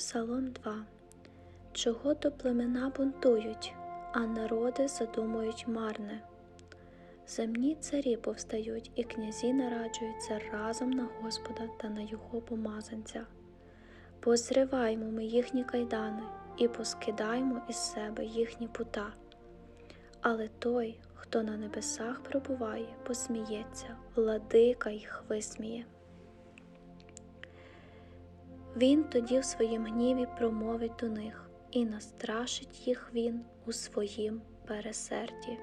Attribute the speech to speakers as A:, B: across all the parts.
A: Псалом 2 Чого то племена бунтують, а народи задумують марне. Земні царі повстають, і князі нараджуються разом на Господа та на його помазанця. Позриваймо ми їхні кайдани і поскидаймо із себе їхні пута. Але той, хто на небесах пробуває, посміється, владика їх висміє. Він тоді в своїм гніві промовить до них, і настрашить їх він у своїм пересерді.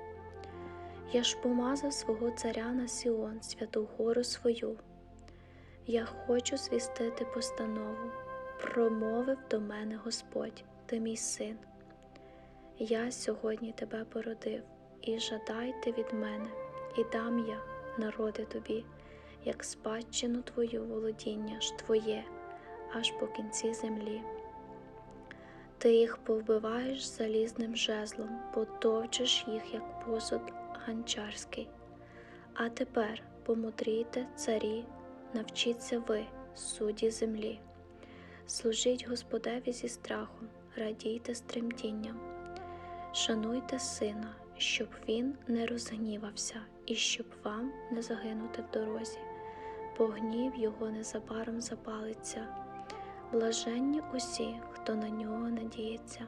A: Я ж помазав свого царя на Сіон, святу гору свою. Я хочу звістити постанову, промовив до мене Господь, ти мій син. Я сьогодні тебе породив, і жадайте від мене, і дам я, народи тобі, як спадщину твою володіння ж твоє, аж по кінці землі. Ти їх повбиваєш залізним жезлом, потовчиш їх, як посуд ганчарський. А тепер помудрійте, царі, навчіться ви, судді землі. Служіть Господеві зі страхом, радійте з. Шануйте сина, щоб він не розгнівався, і щоб вам не загинути в дорозі, бо гнів його незабаром запалиться. Блаженні усі, хто на нього надіється.